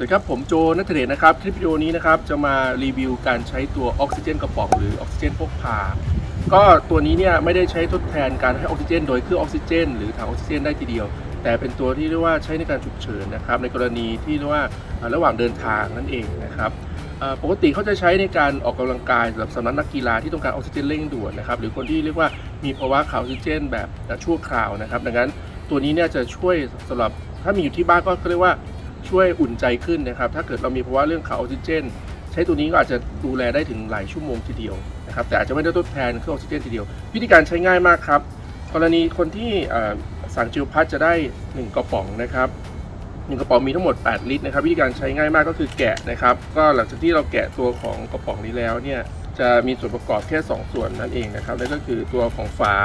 สวัสดีครับ ผมโจนัทเดชนะครับ คลิปวิดีโอนี้นะครับ จะมารีวิวการใช้ตัวออกซิเจนกระป๋องหรือออกซิเจนพกพา ก็ตัวนี้เนี่ยไม่ได้ใช้ทดแทนการให้ออกซิเจน โดยเครื่องออกซิเจน หรือถังออกซิเจนได้ทีเดียว แต่เป็นตัวที่เรียกว่าใช้ในการฉุกเฉินนะครับ ในกรณีที่เรียกว่าระหว่างเดินทางนั่นเองนะครับปกติเขาจะใช้ในการออกกำลังกายสำหรับสำหรับนักกีฬาที่ต้องการออกซิเจนเร่งด่วนนะครับ หรือคนที่เรียกว่ามีภาวะขาดออกซิเจน แบบชั่วคราวนะครับ ดังนั้นตัวนี้เนี่ยจะช่วยสำหรับถ้ามีอยู่ที่บ้านก็เรียกว่า ช่วยอุ่นใจขึ้นนะครับ ถ้าเกิดเรามีภาวะเรื่องขาดออกซิเจน ใช้ตัวนี้ก็อาจจะดูแลได้ถึงหลายชั่วโมงทีเดียวนะครับ แต่อาจจะไม่ได้ทดแทนเครื่องออกซิเจนทีเดียว วิธีการใช้ง่ายมากครับ กรณีคนที่สั่งจิลพัทจะได้ 1 กระป๋องนะครับหนึ่งกระป๋องมีทั้งหมด 8 ลิตรนะครับวิธีการใช้ง่ายมากก็คือแกะนะครับ ก็หลังจากที่เราแกะตัวของกระป๋องนี้แล้วเนี่ยจะมีส่วนประกอบแค่ 2 ส่วนนั่นเองนะครับนั่นก็คือตัวของฝา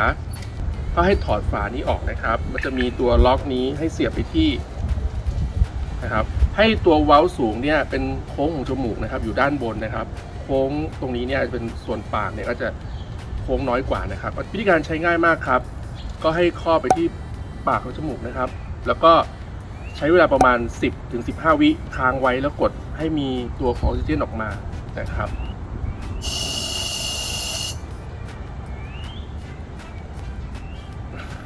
ก็ให้ถอดฝานี้ออกนะครับ มันจะมีตัวล็อกนี้ให้เสียบไปที่ นะครับให้ตัวเว้าสูงเนี่ยเป็นโค้งของจมูกนะครับอยู่ด้านบนนะครับ โค้งตรงนี้เนี่ยเป็นส่วนปากเนี่ยก็จะโค้งน้อยกว่านะครับวิธีการใช้ง่ายมากครับ ก็ให้ครอบไปที่ปากของจมูกนะครับ แล้วก็ใช้เวลาประมาณ 10ถึง15 วิค้างไว้แล้วกดให้มีตัวของออกซิเจนออกมานะครับ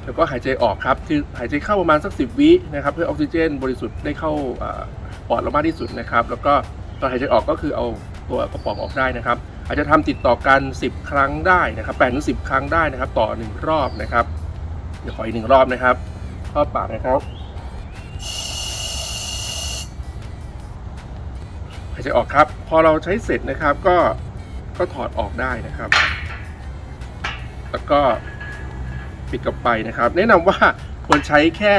แล้วก็หายใจออกครับ คือหายใจเข้าประมาณสัก 10 วินะครับ เพื่อออกซิเจน บริสุทธิ์ได้เข้าอ่าปอดเรามากที่สุดนะครับ แล้วก็ตอนหายใจออกก็คือเอาตัวกระป๋องออกได้นะครับ อาจจะทำติดต่อกัน 10 ครั้งได้นะครับ8ถึง10ครั้งได้นะครับ ต่อ 1 รอบนะครับ เดี๋ยวขออีกหนึ่งรอบนะครับครอบปากนะครับหายใจออกครับ พอเราใช้เสร็จนะครับก็ก็ถอดออกได้นะครับ แล้วก็ ปิดกลับไปนะครับ แนะนำว่าควรใช้แค่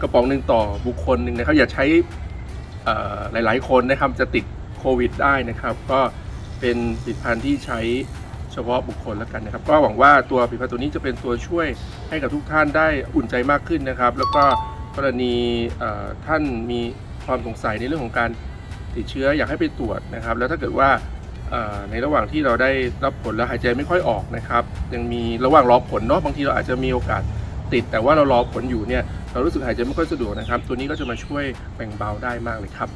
กระป๋องหนึ่งต่อบุคคลหนึ่งนะครับอย่าใช้หลาย ๆ คนนะครับจะติดโควิดได้นะครับ ก็เป็นผลิตภัณฑ์ที่ใช้เฉพาะบุคคลแล้วกันนะครับ ก็หวังว่าตัวผลิตภัณฑ์ตัวนี้จะเป็นตัวช่วยให้กับทุกท่านได้อุ่นใจมากขึ้นนะครับ แล้วก็กรณีท่านมีความสงสัยในเรื่องของการติดเชื้ออยากให้ไปตรวจนะครับ แล้วถ้าเกิดว่า ในระหว่างที่เราได้รับผลแล้วหายใจไม่ค่อยออกนะครับ ยังมีระหว่างรอผลเนาะบางทีเราอาจจะมีโอกาสติด แต่ว่าเรารอผลอยู่เนี่ยเรารู้สึกหายใจไม่ค่อยสะดวกนะครับ ตัวนี้ก็จะมาช่วยแบ่งเบาได้มากเลยครับ